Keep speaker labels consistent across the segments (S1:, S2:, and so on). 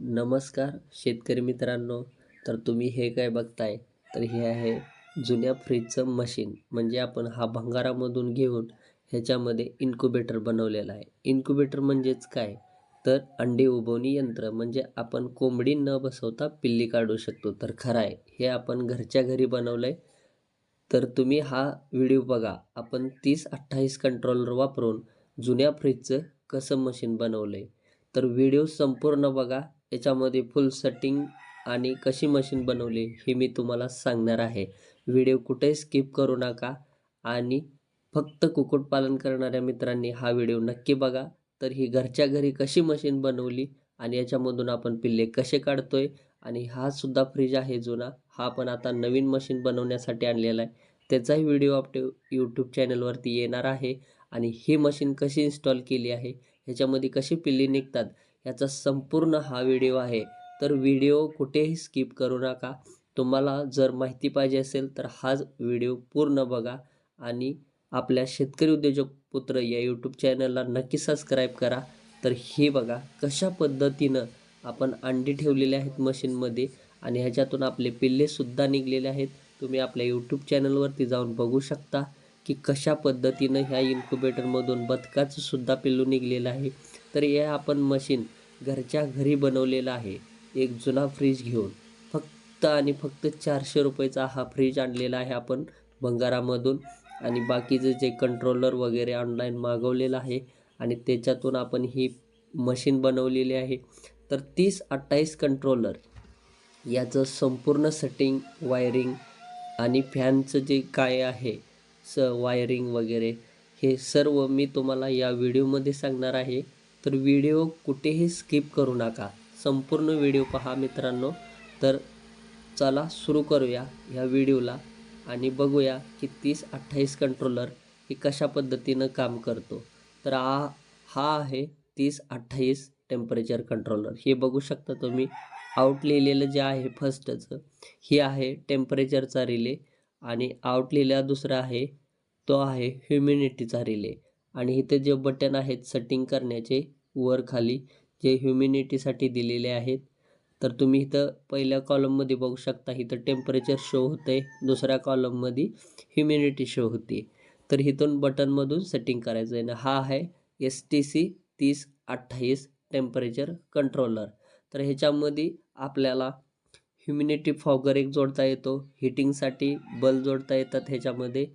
S1: नमस्कार शेतकरी मित्रांनो. तर तुम्ही हे काय बघताय? तर हे आहे जुन्या फ्रीजचं मशीन. म्हणजे आपण हा भंगारामधून घेऊन ह्याच्यामध्ये इन्क्युबेटर बनवलेला आहे. इन्क्युबेटर म्हणजेच काय? तर अंडे उबवणी यंत्र. म्हणजे आपण कोंबडी न बसवता पिल्ली काढू शकतो. तर खरं आहे हे आपण घरच्या घरी बनवलं आहे तर तुम्ही हा व्हिडिओ बघा. आपण तीस अठ्ठावीस कंट्रोलर वापरून जुन्या फ्रीजचं कसं मशीन बनवलं आहे तर व्हिडिओ संपूर्ण बघा. याच्यामध्ये फुल सेटिंग आणि कशी मशीन बनवली हे मी तुम्हाला सांगणार आहे. व्हिडिओ कुठेही स्किप करू नका आणि फक्त कुक्कुटपालन करणाऱ्या मित्रांनी हा व्हिडिओ नक्की बघा. तर ही घरच्या घरी कशी मशीन बनवली आणि याच्यामधून आपण पिल्ले कसे काढतोय आणि हा सुद्धा फ्रीज आहे जुना. हा पण आता नवीन मशीन बनवण्यासाठी आणलेला आहे. त्याचाही व्हिडिओ आपटे यूट्यूब चॅनलवरती येणार आहे आणि ही मशीन कशी इन्स्टॉल केली आहे ह्याच्यामध्ये कशी पिल्ली निघतात याचा संपूर्ण हा व्हिडिओ आहे. तर व्हिडिओ कुठेही स्किप करू नका. तुम्हाला जर माहिती पाहिजे असेल तर हाच व्हिडिओ पूर्ण बघा आणि आपल्या शेतकरी उद्योजक पुत्र या यूट्यूब चॅनलला नक्की सबस्क्राईब करा. तर हे बघा कशा पद्धतीनं आपण अंडी ठेवलेले आहेत मशीनमध्ये आणि ह्याच्यातून आपले पिल्लेसुद्धा निघलेले आहेत. तुम्ही आपल्या यूट्यूब चॅनलवरती जाऊन बघू शकता की कशा पद्धतीनं ह्या इन्क्युबेटरमधून बदकाचंसुद्धा पिल्लू निघलेलं आहे. तर हे आपण मशीन घरच्या घरी बनवलेलं आहे. एक जुना फ्रीज घेऊन फक्त आणि फक्त चारशे रुपयेचा हा फ्रीज आणलेला आहे आपण भंगारामधून. आणि बाकीचे जे कंट्रोलर वगैरे ऑनलाईन मागवलेलं आहे आणि त्याच्यातून आपण ही मशीन बनवलेली आहे. तर तीस अठ्ठावीस कंट्रोलर याचं संपूर्ण सेटिंग वायरिंग आणि फॅनचं जे काय आहे स वायरिंग वगैरे हे सर्व मी तुम्हाला या व्हिडिओमध्ये सांगणार आहे. तर व्हिडिओ कुठेही स्किप करू नका. संपूर्ण व्हिडिओ पहा मित्रांनो. तर चला सुरू करूया ह्या व्हिडिओला आणि बघूया की तीस अठ्ठावीस कंट्रोलर हे कशा पद्धतीनं काम करतो. तर हा हा आहे तीस अठ्ठावीस टेम्परेचर कंट्रोलर हे बघू शकता तुम्ही. आउट लिहिलेलं जे आहे फर्स्टचं हे आहे टेम्परेचरचा रिले आणि आउट लिहिलेला दुसरा आहे तो आहे ह्युमिनिटीचा रिले आणि इथे जे बटन आहेत सेटिंग करण्याचे वर खाली जे ह्युमिनिटीसाठी दिलेले आहेत. तर तुम्ही इथं पहिल्या कॉलममध्ये बघू शकता इथं टेम्परेचर शो होतं आहे दुसऱ्या कॉलममध्ये ह्युमिनिटी शो होते. तर इथून बटनमधून सेटिंग करायचं आहे. ना हा आहे एस टी सी तीस अठ्ठावीस टेम्परेचर कंट्रोलर तर ह्याच्यामध्ये आपल्याला ह्युमिनिटी फॉगर एक जोडता येतो. हिटिंगसाठी बल जोडता येतात ह्याच्यामध्ये.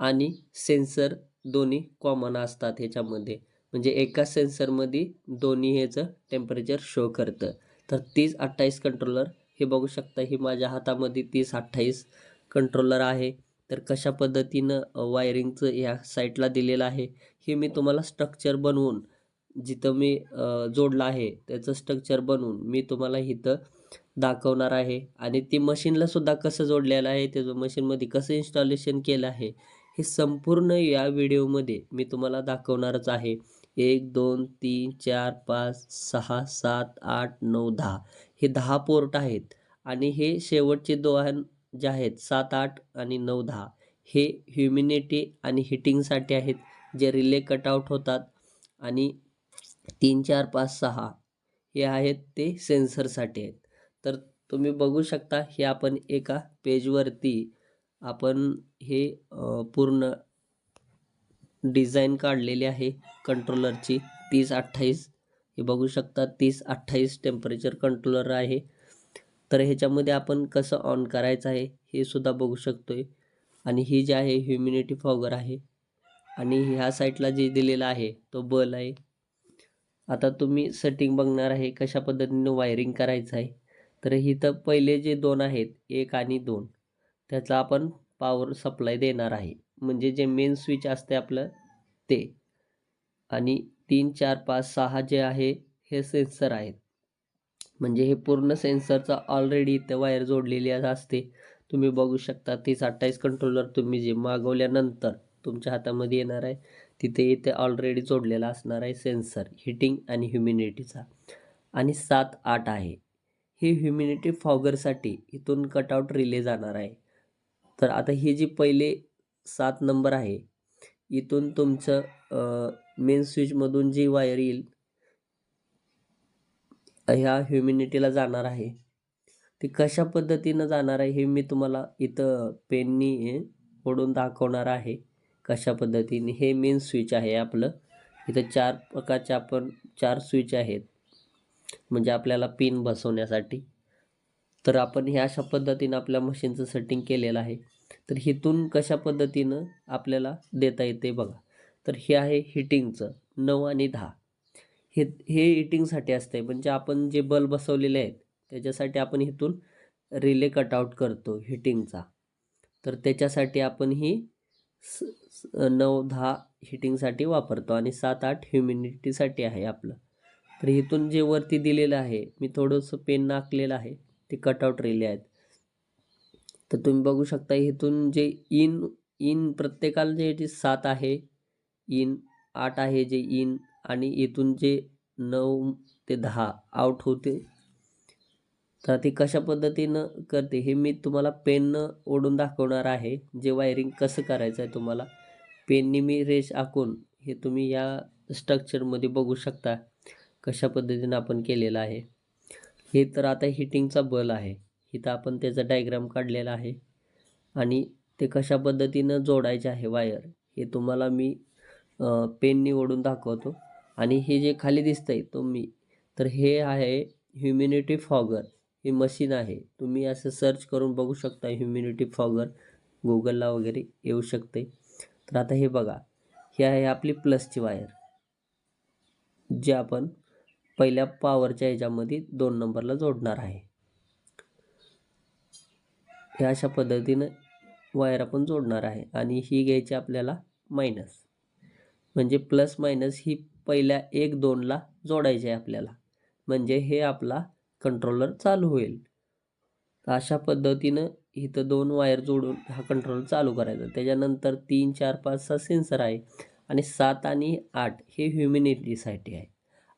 S1: आणि सेन्सर दोन्ही कॉमन असतात ह्याच्यामध्ये. म्हणजे एका सेन्सरमध्ये दोन्ही ह्याचं टेम्परेचर शो करतं. तर तीस अठ्ठावीस कंट्रोलर हे बघू शकता ही माझ्या हातामध्ये तीस अठ्ठावीस कंट्रोलर आहे. तर कशा पद्धतीनं वायरिंगचं ह्या साईटला दिलेलं आहे हे मी तुम्हाला स्ट्रक्चर बनवून जिथं मी जोडलं आहे त्याचं स्ट्रक्चर बनवून मी तुम्हाला इथं दाखवणार आहे. आणि ती मशीनलासुद्धा कसं जोडलेलं आहे त्याचं मशीनमध्ये कसं इन्स्टॉलेशन केलं आहे हे संपूर्ण या व्हिडिओमध्ये मी तुम्हाला दाखवणारच आहे. एक दोन तीन चार पाच सहा सात आठ नऊ दहा. हे दहा पोर्ट आहेत आणि हे शेवटचे दोन जे आहेत सात आठ आणि नऊ दहा. हे ह्युमिनिटी आणि हिटिंगसाठी आहेत जे रिले कटआउट होतात आणि तीन चार पाच सहा हे आहेत ते सेन्सरसाठी आहेत. तर तुम्ही बघू शकता हे आपण एका पेजवरती आपण हे पूर्ण डिझाईन काढलेली आहे कंट्रोलरची. तीस अठ्ठावीस. हे बघू शकता तीस अठ्ठावीस टेम्परेचर कंट्रोलर आहे. तर ह्याच्यामध्ये आपण कसं ऑन करायचं आहे हे सुद्धा बघू शकतो आहे आणि ही जी आहे ह्युमिनिटी फॉगर आहे. आणि ह्या साईटला जे दिलेला आहे तो बल आहे. आता तुम्ही सेटिंग बघणार आहे कशा पद्धतीने वायरिंग करायचं आहे. तर इथं पहिले जे दोन आहेत एक आणि दोन त्याचा आपण पॉवर सप्लाय देणार आहे. म्हणजे जे मेन स्विच असते आपलं ते आणि तीन चार पाच सहा जे आहे हे सेन्सर आहेत. म्हणजे हे पूर्ण सेन्सरचा ऑलरेडी इथे वायर जोडलेली असते. तुम्ही बघू शकता तीस अठ्ठावीस कंट्रोलर तुम्ही जे मागवल्यानंतर तुमच्या हातामध्ये येणार आहे. तिथे इथे ऑलरेडी जोडलेला असणार आहे सेन्सर हिटिंग आणि ह्युमिनिटीचा आणि सात आठ आहे. ही ह्युमिनिटी फॉगरसाठी इथून कटआउट रिले जाणार आहे. तर आता ही जी पहिले सात नंबर आहे इथून तुमचं मेन स्विचमधून जी वायर येईल ह्या ह्युमिनिटीला जाणार आहे. ते कशा पद्धतीनं जाणार आहे हे मी तुम्हाला इथं पेननी ओढून दाखवणार आहे. कशा पद्धतीने? हे मेन स्विच आहे आपलं. इथं चार प्रकारचे आपण चार स्विच आहेत. म्हणजे आपल्याला पिन बसवण्यासाठी. तर आपण ह्या अशा पद्धतीनं आपल्या मशीनचं सेटिंग केलेलं आहे. तर हिथून कशा पद्धतीनं आपल्याला देता येते बघा. तर हे आहे हिटिंगचं नऊ आणि दहा. हे हे हिटिंगसाठी असते म्हणजे आपण जे बल्ब बसवलेले आहेत त्याच्यासाठी आपण इथून रिले कटआउट करतो हिटिंगचा. तर त्याच्यासाठी आपण ही स नऊ दहा हिटिंगसाठी वापरतो आणि सात आठ ह्युमिनिटीसाठी आहे आपलं. तर इथून जे वरती दिलेलं आहे मी थोडंसं पेन नाकलेलं आहे ते कटआउट रिले आहेत. तर तुम्ही बघू शकता इथून जे इन इन प्रत्येकाला जे जे सात आहे इन आठ आहे जे इन आणि इथून जे नऊ ते दहा आउट होते. तर ते कशा पद्धतीनं करते हे मी तुम्हाला पेननं ओढून दाखवणार आहे. जे वायरिंग कसं करायचं आहे तुम्हाला पेननी मी रेष आखून हे तुम्ही या स्ट्रक्चरमध्ये बघू शकता कशा पद्धतीनं आपण केलेलं आहे. हे तर आता हिटिंगचा बल आहे. इथं आपण त्याचा डायग्राम काढलेला आहे. आणि ते कशा पद्धतीनं जोडायचे आहे वायर हे तुम्हाला मी पेन निवडून दाखवतो. आणि हे जे खाली दिसतंय तुम्ही तर हे आहे ह्युम्युनिटी फॉगर हे मशीन आहे. तुम्ही असं सर्च करून बघू शकता ह्युम्युनिटी फॉगर गुगलला वगैरे येऊ शकते. तर आता हे बघा. ही आहे आपली प्लसची वायर जे आपण पहिल्या पॉवरच्या ह्याच्यामध्ये दोन नंबरला जोडणार आहे. ह्या अशा पद्धतीनं वायर आपण जोडणार आहे आणि ही घ्यायची आपल्याला मायनस म्हणजे प्लस मायनस ही पहिल्या एक दोनला जोडायची आहे आपल्याला. म्हणजे हे आपला कंट्रोलर चालू होईल. अशा पद्धतीनं इथं दोन वायर जोडून हा कंट्रोलर चालू करायचा. त्याच्यानंतर तीन चार पाच सहा सेन्सर आहे आणि सात आणि आठ हे ह्युमिनिटीसाठी आहे.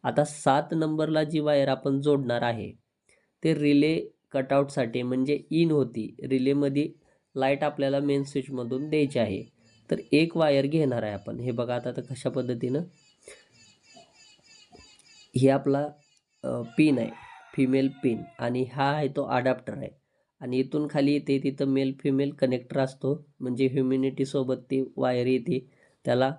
S1: आता सात नंबरला जी वायर आपण जोडणार आहे ते रिले कटआउटसाठी म्हणजे इन होती. रिलेमध्ये लाइट आपल्याला मेन स्विचमधून द्यायची आहे. तर एक वायर घेणार आहे आपण. हे बघा आता तर कशा पद्धतीनं. हे आपला पिन आहे. Female pin. आणि हा आहे तो अडॅप्टर आहे. आणि इथून खाली येते तिथं मेल फिमेल कनेक्टर असतो. म्हणजे ह्युमिनिटीसोबत ती वायर येते. त्याला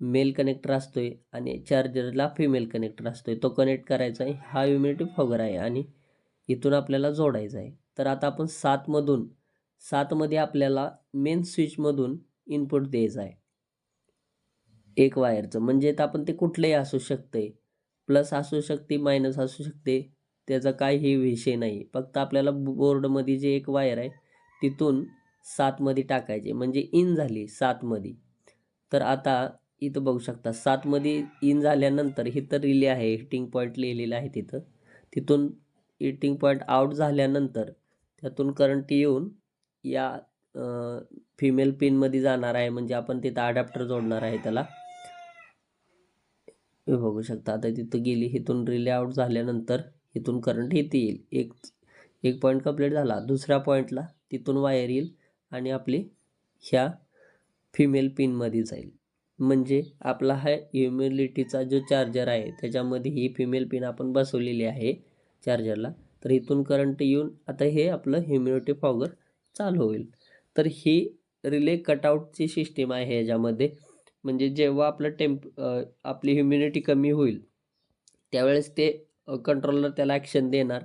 S1: मेल कनेक्टर असतो आहे आणि चार्जरला फिमेल कनेक्टर असतो आहे तो कनेक्ट करायचा आहे. हा ह्युमिनिटी फॉगर आहे. आणि इथून आपल्याला जोडायचं आहे. तर आता आपण सातमधून सातमध्ये आपल्याला मेन स्विचमधून इनपुट द्यायचं आहे. एक वायरचं म्हणजे तर आपण ते कुठलंही असू शकते. प्लस असू शकते मायनस असू शकते. त्याचा काही विषय नाही. फक्त आपल्याला बोर्डमध्ये जे एक वायर आहे तिथून सातमध्ये टाकायचे. म्हणजे इन झाली सातमध्ये. तर आता इथं बघू शकता सातमध्ये इन झाल्यानंतर इथं रिले आहे हिटिंग पॉईंट लिहिलेलं आहे तिथं. तिथून हिटिंग पॉईंट आउट झाल्यानंतर त्यातून करंट येऊन या फिमेल पिनमध्ये जाणार आहे. म्हणजे आपण तिथं अडॅप्टर जोडणार आहे त्याला. हे बघू शकता. आता तिथं गेली इथून रिले आउट झाल्यानंतर इथून करंट इथे येईल. एक एक पॉईंट कंप्लीट झाला. दुसऱ्या पॉईंटला तिथून वायर येईल आणि आपली ह्या फिमेल पिनमध्ये जाईल. म्हणजे आपला हा ह्युमिलिटीचा जो चार्जर आहे त्याच्यामध्ये ही फिमेल पिन आपण बसवलेली आहे. चार्जरला तर इथून करंट येऊन आता हे आपलं ह्युम्युनिटी फॉगर चालू होईल. तर ही रिले कटआउटची सिस्टीम आहे ह्याच्यामध्ये. म्हणजे जेव्हा आपलं टेम्प आपली ह्युम्युनिटी कमी होईल त्यावेळेस ते कंट्रोलर त्याला ॲक्शन देणार.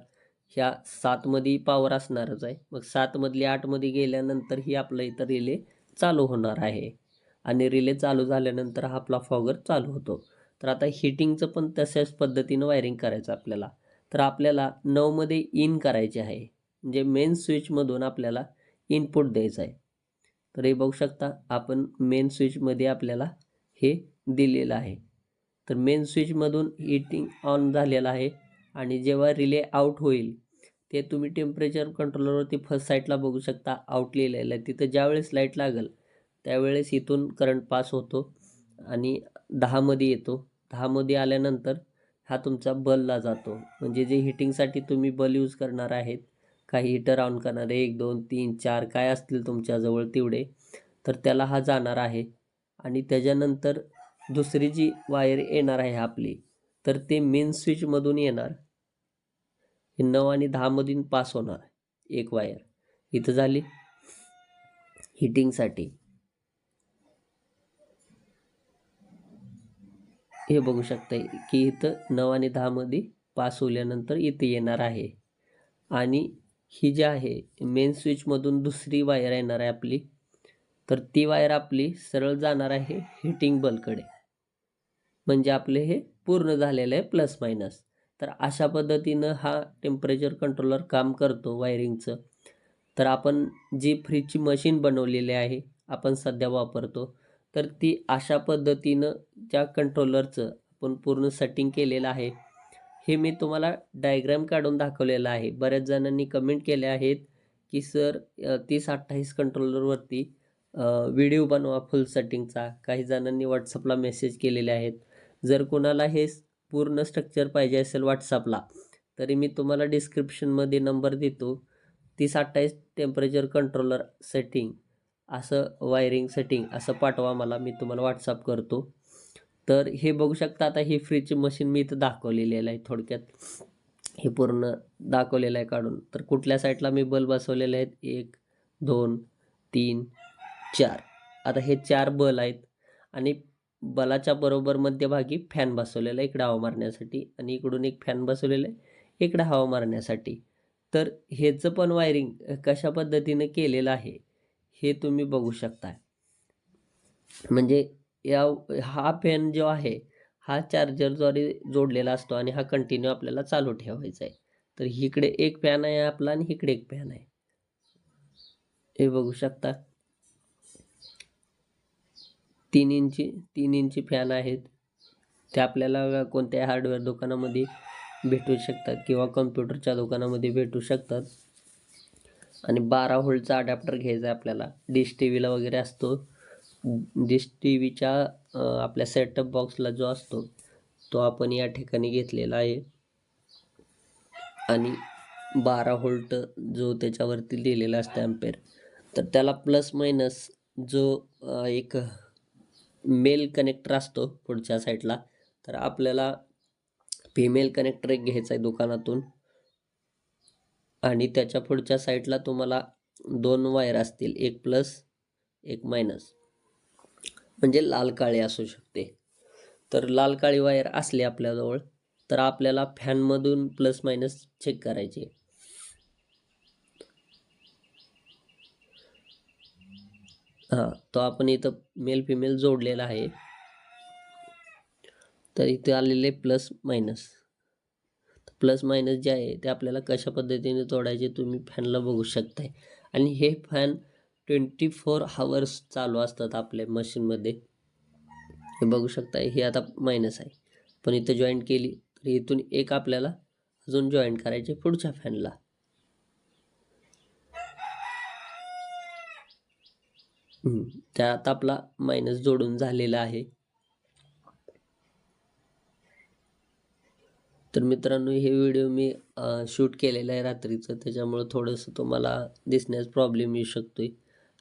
S1: ह्या सातमध्ये पॉवर असणारच आहे. मग सातमधली आठमध्ये गेल्यानंतर ही आपलं इथं रिले चालू होणार आहे. आणि रिले चालू झाल्यानंतर हा आपला फॉगर चालू होतो. तर आता हिटिंगचं पण तशाच पद्धतीनं वायरिंग करायचं आपल्याला. तर आपल्याला नऊमध्ये इन करायचे आहे. म्हणजे मेन स्विचमधून आपल्याला इनपुट द्यायचं आहे. तर हे बघू शकता आपण मेन स्विचमध्ये आपल्याला हे दिलेलं आहे. तर मेन स्विचमधून हिटिंग ऑन झालेलं आहे आणि जेव्हा रिले आउट होईल ते तुम्ही टेम्परेचर कंट्रोलरवरती फर्स्ट साईटला बघू शकता आउट लिहिलेलं आहे. तिथं ज्यावेळेस लाइट लागेल त्यावेळेस इथून करंट पास होतो आणि दहामध्ये येतो. दहामध्ये आल्यानंतर हा तुमचा बलला जातो. म्हणजे जे हिटिंगसाठी तुम्ही बल यूज करणार आहेत काही हिटर ऑन करणारे एक दोन तीन चार काय असतील तुमच्याजवळ तेवढे तर त्याला हा जाणार आहे. आणि त्याच्यानंतर दुसरी जी वायर येणार आहे आपली तर ते मेन स्विचमधून येणार. हे नऊ आणि दहामधून पास होणार एक वायर. इथं झाली हिटिंगसाठी. हे बघू शकता की इथं नऊ आणि दहामध्ये पास होल्यानंतर इथे येणार आहे. आणि ही जी आहे मेन स्विचमधून दुसरी वायर येणार आहे आपली. तर ती वायर आपली सरळ जाणार आहे हिटिंग बल्बकडे म्हणजे आपले हे पूर्ण झालेलं आहे प्लस मायनस तर अशा पद्धतीनं हा टेम्परेचर कंट्रोलर काम करतो वायरिंगचं तर आपण जी फ्रीजची मशीन बनवलेली आहे आपण सध्या वापरतो. तर ती अशा पद्धतीनं ज्या कंट्रोलरचं आपण पूर्ण सेटिंग केलेलं आहे हे मी तुम्हाला डायग्राम काढून दाखवलेलं आहे. बऱ्याच जणांनी कमेंट केले आहेत की सर तीस अठ्ठावीस कंट्रोलरवरती व्हिडिओ बनवा फुल सेटिंगचा काही जणांनी व्हॉट्सअपला मेसेज केलेले आहेत. जर कोणाला हे पूर्ण स्ट्रक्चर पाहिजे असेल व्हॉट्सअपला तरी मी तुम्हाला डिस्क्रिप्शनमध्ये नंबर देतो. तीस अठ्ठावीस टेम्परेचर कंट्रोलर सेटिंग असं वायरिंग सेटिंग असं पाठवा मला मी तुम्हाला व्हॉट्सअप करतो. तर हे बघू शकता आता ही फ्रीजची मशीन मी इथं दाखवलेलेलं आहे थोडक्यात. हे पूर्ण दाखवलेलं आहे काढून. तर कुठल्या साईडला मी बल्ब बसवलेले आहेत? एक दोन तीन चार. आता हे चार बल आहेत आणि बलाच्या बरोबर मध्यभागी फॅन बसवलेला आहे इकडं हवा मारण्यासाठी आणि इकडून एक फॅन बसवलेला आहे इकडं हवा मारण्यासाठी. तर ह्याचं पण वायरिंग कशा पद्धतीनं केलेलं आहे? हे तुम्ही बघू शकता म्हणजे या हा फॅन जो आहे हा चार्जरद्वारे जोडलेला असतो आणि हा कंटिन्यू आपल्याला चालू ठेवायचा आहे. तर इकडे एक फॅन आहे आपला आणि इकडे एक फॅन आहे. हे बघू शकता. तीन इंची तीन इंची फॅन आहेत. ते आपल्याला कोणत्याही हार्डवेअर दुकानामध्ये भेटू शकतात किंवा कम्प्युटरच्या दुकानामध्ये भेटू शकतात. आणि बारा होल्टचा अडॅप्टर घ्यायचा आहे आपल्याला. डिश टी व्हीला वगैरे असतो. डिश टी व्हीच्या आपल्या सेटअप बॉक्सला जो असतो तो आपण या ठिकाणी घेतलेला आहे. आणि बारा होल्ट जो त्याच्यावरती लिहिलेला असतं ॲम्पेर तर त्याला प्लस मायनस जो एक मेल कनेक्टर असतो पुढच्या साईडला तर आपल्याला फिमेल कनेक्टर एक घ्यायचा आहे दुकानातून. आणि त्याच्या पुढच्या साईडला तुम्हाला दोन वायर असतील एक प्लस एक मायनस. म्हणजे लाल काळी असू शकते. तर लाल काळी वायर असली आपल्याजवळ तर आपल्याला फॅनमधून प्लस मायनस चेक करायचे. हां तो आपण इथं मेल फिमेल जोडलेला आहे. तर इथे आलेले प्लस मायनस. प्लस मायनस जे आहे ते आपल्याला कशा पद्धतीने तोडायचे तुम्ही फॅनला बघू शकताय. आणि हे फॅन ट्वेंटी फोर हावर्स चालू असतात आपल्या मशीनमध्ये हे बघू शकताय हे आता मायनस आहे. पण इथं जॉईंट केली तर इथून एक आपल्याला अजून जॉईंट करायचे पुढच्या फॅनला त्यात आपला मायनस जोडून झालेला आहे. तर मित्रांनो हे व्हिडिओ मी शूट केलेलं आहे रात्रीचं. त्याच्यामुळं थोडंसं तुम्हाला दिसण्यास प्रॉब्लेम येऊ शकतो आहे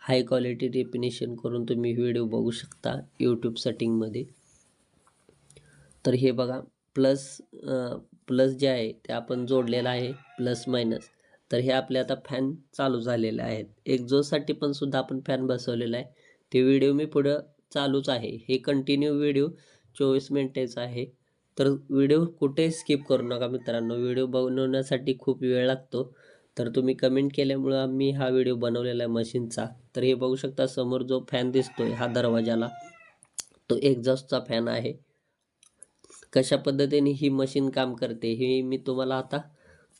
S1: हाय क्वालिटी डेफिनेशन करून तुम्ही व्हिडिओ बघू शकता यूट्यूब सेटिंगमध्ये तर हे बघा प्लस प्लस जे आहे ते आपण जोडलेलं आहे प्लस मायनस तर हे आपले आता फॅन चालू झालेले आहेत. एक्झोसाठी पण सुद्धा आपण फॅन बसवलेला आहे. ते व्हिडिओ मी पुढं चालूच आहे. हे कंटिन्यू व्हिडिओ चोवीस मिनटेचा आहे. तर व्हिडिओ कुठे स्किप करू नका मित्रांनो. व्हिडिओ बनवण्यासाठी खूप वेळ लागतो. तर तुम्ही कमेंट केल्यामुळं आम्ही हा व्हिडिओ बनवलेला आहे मशीनचा. तर हे बघू शकता समोर जो फॅन दिसतोय हा दरवाजाला. तो एक्झॉस्टचा फॅन आहे. कशा पद्धतीने ही मशीन काम करते हे मी तुम्हाला आता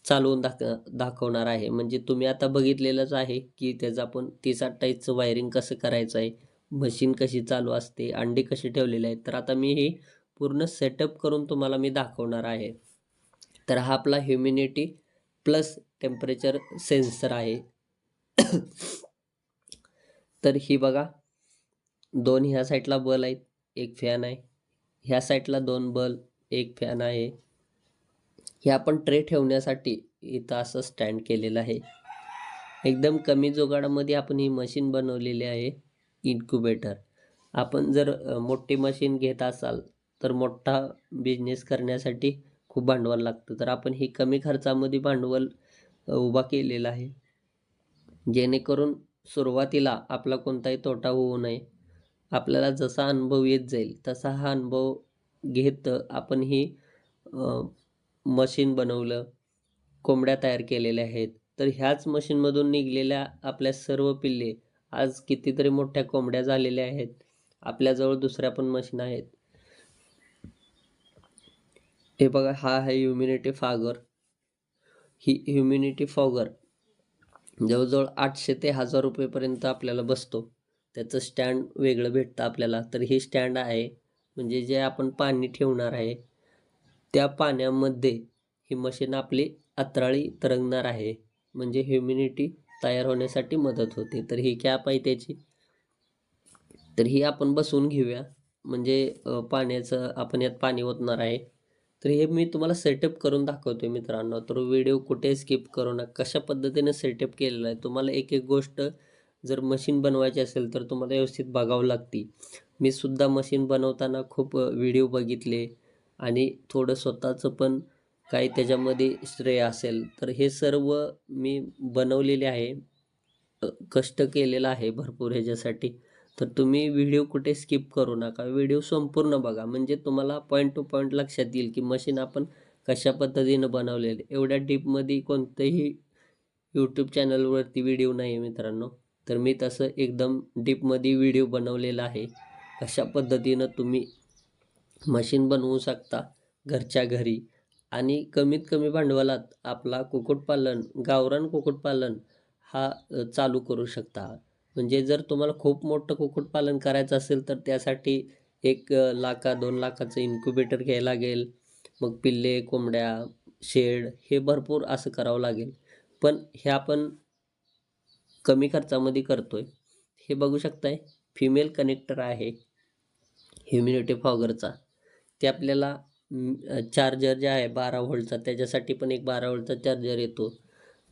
S1: चालवून दाख दाखवणार आहे. म्हणजे तुम्ही आता बघितलेलंच आहे की त्याचं आपण तीस अठ्ठावीसचं वायरिंग कसं करायचं आहे मशीन कशी चालू असते अंडी कशी ठेवलेली आहेत. तर आता मी हे पूर्ण सेटअप करून तुम्हाला मी दाखवणार आहे. तर हा आपला ह्युमिनिटी प्लस टेम्परेचर सेन्सर आहे. तर ही बघा दोन ह्या साईडला बल आहेत एक फॅन आहे. ह्या साईडला दोन बल एक फॅन आहे. हे आपण ट्रे ठेवण्यासाठी इथं असं स्टँड केलेलं आहे. एकदम कमी जोगाडामध्ये आपण ही मशीन बनवलेली आहे इन्क्युबेटर आपण जर मोठी मशीन घेत असाल तर मोठा बिझनेस करण्यासाठी खूप भांडवल लागतं. तर आपण ही कमी खर्चामध्ये भांडवल उभा केलेला आहे. जेणेकरून सुरुवातीला आपला कोणताही तोटा होऊ नये. आपल्याला जसा अनुभव येत जाईल तसा हा अनुभव घेत आपण ही मशीन बनवलं कोंबड्या तयार केलेल्या आहेत. तर ह्याच मशीनमधून निघलेल्या आपल्या सर्व पिल्ले आज कितीतरी मोठ्या कोंबड्या झालेल्या आहेत. आपल्याजवळ दुसऱ्या पण मशीन आहेत. हे बघा हा आहे ह्युमिनिटी फागर ही ह्युमिनिटी फॉगर जवळजवळ आठशे ते हजार रुपयेपर्यंत आपल्याला बसतो. त्याचं स्टँड वेगळं भेटतं आपल्याला. तर हे स्टँड आहे म्हणजे जे आपण पाणी ठेवणार आहे त्या पाण्यामध्ये ही मशीन आपली अतराळी तरंगणार आहे. म्हणजे ह्युमिनिटी तयार होण्यासाठी मदत होते. तर ही कॅप आहे त्याची. तर ही आपण बसवून घेऊया. म्हणजे पाण्याचं आपण यात पाणी ओतणार आहे. तर हे मी तुम्हाला सेटअप करून दाखवतो मित्रांनो. तर व्हिडिओ कुठे स्किप करू नका. कशा पद्धतीने सेटअप केलेला आहे तुम्हाला एक एक गोष्ट जर मशीन बनवायची असेल तर तुम्हाला व्यवस्थित बघावं लागते. मी सुद्धा मशीन बनवताना खूप व्हिडिओ बघितले आणि थोडं स्वतःचं पण काही त्याच्यामध्ये श्रेय असेल तर हे सर्व मी बनवलेले आहे. कष्ट केलेलं आहे भरपूर ह्याच्यासाठी. तर तुम्ही व्हिडिओ कुठे स्किप करू नका. व्हिडिओ संपूर्ण बघा. म्हणजे तुम्हाला पॉईंट टू पॉईंट लक्षात येईल की मशीन आपण कशा पद्धतीनं बनवलेलं. एवढ्या डीपमध्ये कोणतंही यूट्यूब चॅनलवरती व्हिडिओ नाही आहे मित्रांनो. तर मी तसं एकदम डीपमध्ये व्हिडिओ बनवलेला आहे. कशा पद्धतीनं तुम्ही मशीन बनवू शकता घरच्या घरी. आणि कमीत कमी भांडवलात आपला कुक्कुटपालन गावरान कुक्कुटपालन हा चालू करू शकता. म्हणजे जर तुम्हाला खूप मोठं कुक्कुटपालन करायचं असेल तर त्यासाठी एक लाखा दोन लाखाचं इन्क्युबेटर घ्यायला लागेल. मग पिल्ले कोंबड्या शेड हे भरपूर असं करावं लागेल. पण हे आपण कमी खर्चामध्ये करतो आहे हे बघू शकताय फिमेल कनेक्टर आहे. ह्युम्युनिटी फॉगरचा ते आपल्याला चार्जर जे आहे बारा व्होल्टचा त्याच्यासाठी पण एक बारा व्होल्टचा चार्जर येतो.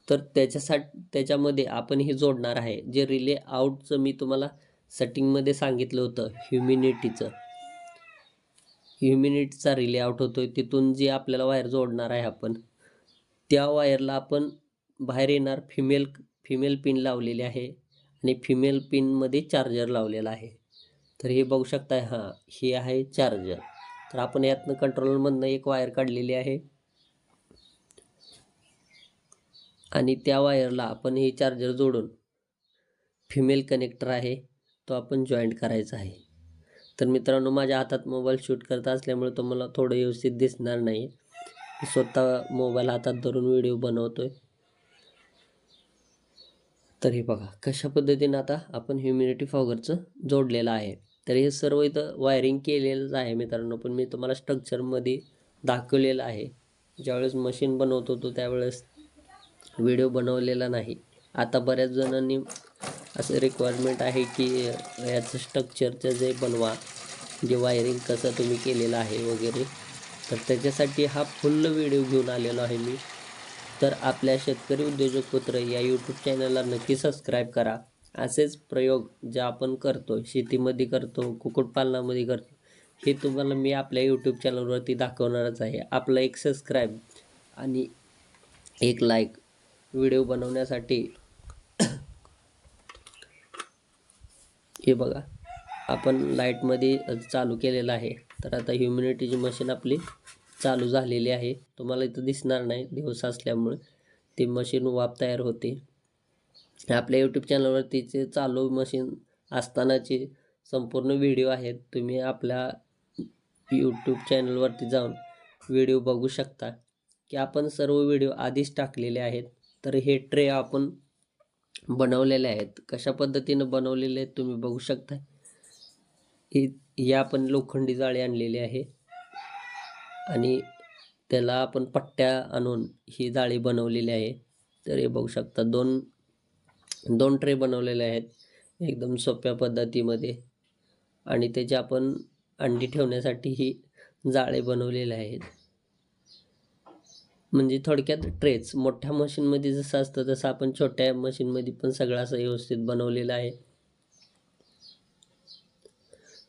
S1: तर त्याच्यासाठी त्याच्यामध्ये आपण हे जोडणार आहे. जे रिले आउटचं मी तुम्हाला सेटिंगमध्ये सांगितलं होतं ह्युमिनिटीचं ह्युमिनिटीचा रिले आउट आहे तिथून जी आपल्याला वायर जोडणार आहे आपण त्या वायरला आपण बाहेर येणार फिमेल फिमेल पिन लावलेली आहे आणि फिमेल पिनमध्ये चार्जर लावलेला आहे. तर हे बघू शकताय हां हे आहे चार्जर तर आपण यातनं कंट्रोलमधनं एक वायर काढलेली आहे. आणि त्या वायरला आपण हे चार्जर जोडून फिमेल कनेक्टर आहे तो आपण जॉईंट करायचा आहे. तर मित्रांनो माझ्या हातात मोबाईल शूट करत असल्यामुळे तो मला थोडं व्यवस्थित दिसणार नाही. मी स्वतः मोबाईल हातात धरून व्हिडिओ बनवतो आहे तर हे बघा कशा पद्धतीनं आता आपण ह्युमिनिटी फॉगरचं जोडलेलं आहे. तर हे सर्व इथं वायरिंग केलेलंच आहे मित्रांनो पण मी तुम्हाला स्ट्रक्चरमध्ये दाखवलेलं आहे. ज्यावेळेस मशीन बनवत होतो त्यावेळेस व्हिडिओ बनवलेला नाही. आता बऱ्याच जणांनी असं रिक्वायरमेंट आहे की याचं स्ट्रक्चरचं जे बनवा जे वायरिंग कसं तुम्ही केलेलं आहे वगैरे. तर त्याच्यासाठी हा फुल्ल व्हिडिओ घेऊन आलेलो आहे मी. तर आपल्या शेतकरी उद्योजक पुत्र या यूट्यूब चॅनलला नक्की सबस्क्राईब करा. असेच प्रयोग जे आपण करतो शेतीमध्ये करतो कुक्कुटपालनामध्ये करतो हे तुम्हाला मी आपल्या यूट्यूब चॅनलवरती दाखवणारच आहे. आपला एक सबस्क्राईब आणि एक लाईक व्हिडिओ बनवण्यासाठी. हे बघा आपण लाईटमध्ये चालू केलेलं आहे. तर आता ह्युमिनिटीची मशीन आपली चालू झालेली आहे. तुम्हाला इथं दिसणार नाही दिवस असल्यामुळे ती मशीन वाफ तयार होते. आपल्या यूट्यूब चॅनलवरतीचे चालू मशीन असतानाचे संपूर्ण व्हिडिओ आहेत तुम्ही आपल्या यूट्यूब चॅनलवरती जाऊन व्हिडिओ बघू शकता. की आपण सर्व व्हिडिओ आधीच टाकलेले आहेत. तर हे ट्रे आपण बनवलेले आहेत. कशा पद्धतीनं बनवलेले आहेत तुम्ही बघू शकता ही ही आपण लोखंडी जाळी आणलेली आहे. आणि त्याला आपण पट्ट्या आणून ही जाळी बनवलेली आहे. तर हे बघू शकता दोन दोन ट्रे बनवलेले आहेत एकदम सोप्या पद्धतीमध्ये. आणि त्याचे आपण अंडी ठेवण्यासाठी ही जाळे बनवलेले आहेत म्हणजे थोडक्यात ट्रेच मोठ्या मशीनमध्ये जसं असतं तसं आपण छोट्या मशीनमध्ये पण सगळं असं व्यवस्थित बनवलेलं आहे.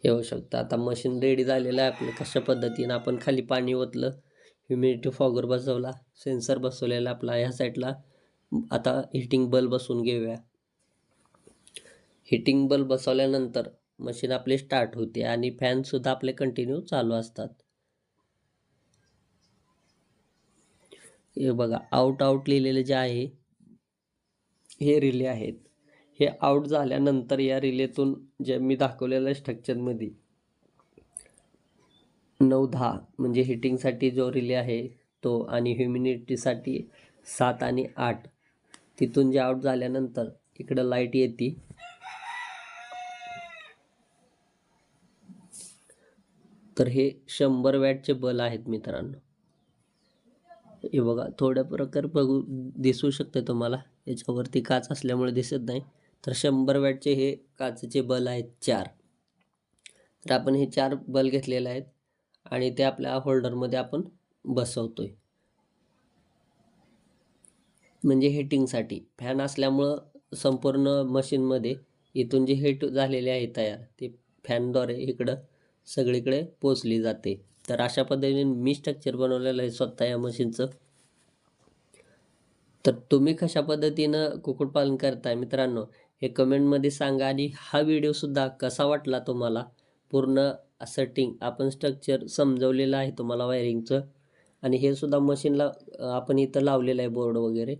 S1: हे होऊ शकतं. आता मशीन रेडी झालेलं आहे आपलं कशा पद्धतीनं आपण खाली पाणी ओतलं ह्युमिडिटी फॉगर बसवला सेन्सर बसवलेला आपला ह्या साईडला आता हिटिंग बल्ब बसवून घेऊया. हिटिंग बल्ब बसवल्यानंतर मशीन आपले स्टार्ट होते आणि फॅनसुद्धा आपले कंटिन्यू चालू असतात. हे बघा आउट आउट लिहिलेलं जे आहे हे रिले आहेत. हे आउट झाल्यानंतर या रिलेतून जे मी दाखवलेल्या स्ट्रक्चरमध्ये नऊ दहा म्हणजे हिटिंगसाठी जो रिले आहे तो आणि ह्युमिनिटीसाठी सात आणि आठ तिथून जे आउट झाल्यानंतर इकडं लाइट येते. तर हे शंभर वॅटचे बल आहेत मित्रांनो. हे बघा थोड्या प्रकार बघू दिसू शकते तुम्हाला. याच्यावरती काच असल्यामुळे दिसत नाही. तर शंभर वॅटचे हे काचेचे बल आहेत चार. तर आपण हे चार बल घेतलेले आहेत आणि ते आपल्या होल्डरमध्ये आपण बसवतोय. म्हणजे हिटिंगसाठी फॅन असल्यामुळं संपूर्ण मशीनमध्ये इथून जे हिट झालेले आहे तयार ते फॅनद्वारे इकडं सगळीकडे पोचली जाते. तर अशा पद्धतीने मी स्ट्रक्चर बनवलेलं आहे स्वतः या मशीनचं तर तुम्ही कशा पद्धतीनं कुक्कुटपालन करताय मित्रांनो हे कमेंटमध्ये सांगा आणि हा व्हिडिओसुद्धा कसा वाटला तुम्हाला? पूर्ण सेटिंग आपण स्ट्रक्चर समजवलेलं आहे तुम्हाला वायरिंगचं आणि हे सुद्धा मशीनला आपण इथं लावलेलं आहे बोर्ड वगैरे.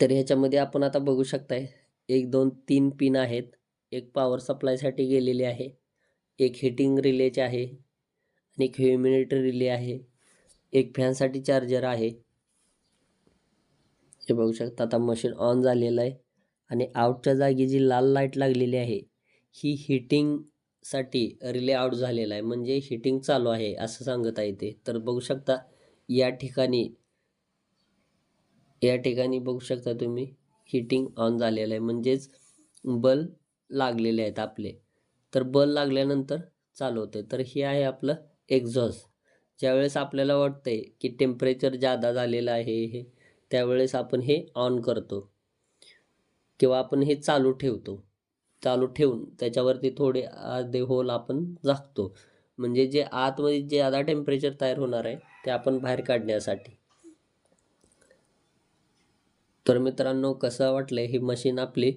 S1: तर ह्याच्यामध्ये आपण आता बघू शकताय एक दोन तीन पिन आहेत. एक पॉवर सप्लायसाठी गेलेली आहे. एक हिटिंग रिलेचे आहे आणि एक ह्युमिनिटर रिले आहे. एक फॅनसाठी चार्जर आहे. हे बघू शकता आता मशीन ऑन झालेलं आहे आणि आउटच्या जागी जी लाल लाइट लागलेली आहे ही हिटिंगसाठी रिले आउट झालेला आहे. म्हणजे हिटिंग चालू आहे असं सांगत आहे ते तर बघू शकता या ठिकाणी या ठिकाणी बघू शकता तुम्ही हिटिंग ऑन झालेलं आहे. म्हणजेच बल्ब लागलेले आहेत आपले. तर बल लागल्यानंतर चालवते तर हे आहे आपलं एक्झॉस्ट. ज्यावेळेस आपल्याला वाटतंय की टेम्परेचर जादा झालेलं आहे हे त्यावेळेस आपण हे ऑन करतो. किंवा आपण हे चालू ठेवतो. चालू ठेवून त्याच्यावरती थोडे अर्धे होल आपण झाकतो. म्हणजे जे आतमध्ये जे आधा टेम्परेचर तयार होणार आहे ते आपण बाहेर काढण्यासाठी. तर मित्रांनो कसं वाटलं ही मशीन आपली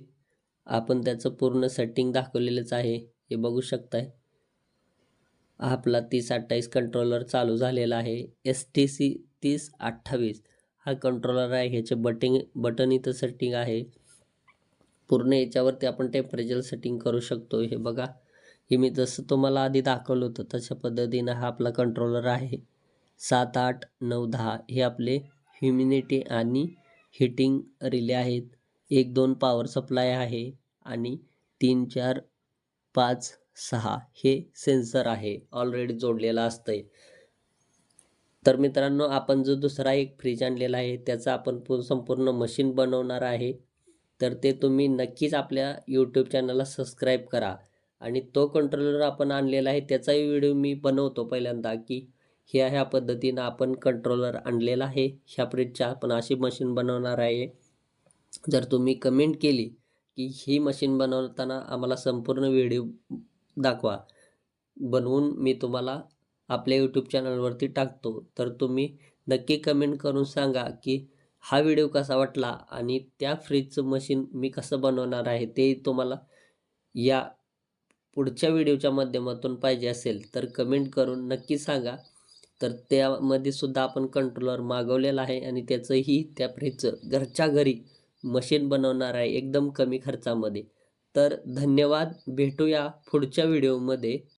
S1: आपण त्याचं पूर्ण सेटिंग दाखवलेलंच आहे. हे बघू शकताय. आपला तीस अठ्ठावीस कंट्रोलर चालू झालेला आहे. एस टी सी तीस अठ्ठावीस. हा कंट्रोलर आहे. ह्याचे बटिंग बटन इथं सेटिंग आहे. पूर्ण याच्यावरती आपण टेम्परेचर सेटिंग करू शकतो. हे बघा. हे मी जसं तुम्हाला आधी दाखवलं होतं तशा पद्धतीनं हा आपला कंट्रोलर आहे. सात आठ नऊ दहा. हे आपले ह्युमिनिटी आणि हिटिंग रिले आहेत. एक दोन पॉवर सप्लाय आहे. आणि तीन चार पाच सहा हे सेन्सर आहे ऑलरेडी जोडलेलं असतंय. तर मित्रांनो आपण जो दुसरा एक फ्रीज आणलेला आहे त्याचा आपण संपूर्ण मशीन बनवणार आहे. तर ते तुम्ही नक्कीच आपल्या यूट्यूब चॅनलला सबस्क्राईब करा. आणि तो कंट्रोलर आपण आणलेला आहे त्याचाही व्हिडिओ मी बनवतो पहिल्यांदा की ह्या ह्या पद्धतीनं आपण कंट्रोलर आणलेला आहे. ह्या फ्रीजच्या आपण अशी मशीन बनवणार आहे. जर तुम्ही कमेंट केली की ही मशीन बनवताना आम्हाला संपूर्ण व्हिडिओ दाखवा. बनवून मी तुम्हाला आपल्या यूट्यूब चॅनलवरती टाकतो. तर तुम्ही नक्की कमेंट करून सांगा की हा व्हिडिओ कसा वाटला आणि त्या फ्रीजचं मशीन मी कसं बनवणार आहे ते तुम्हाला या पुढच्या व्हिडिओच्या माध्यमातून पाहिजे असेल तर कमेंट करून नक्की सांगा. तर त्यामध्ये सुद्धा आपण कंट्रोलर मागवलेला आहे आणि त्याचंही त्या फ्रीजचं घरच्या घरी मशीन बनवणार आहे एकदम कमी खर्चामध्ये. तर धन्यवाद. भेटूया पुढच्या व्हिडिओमध्ये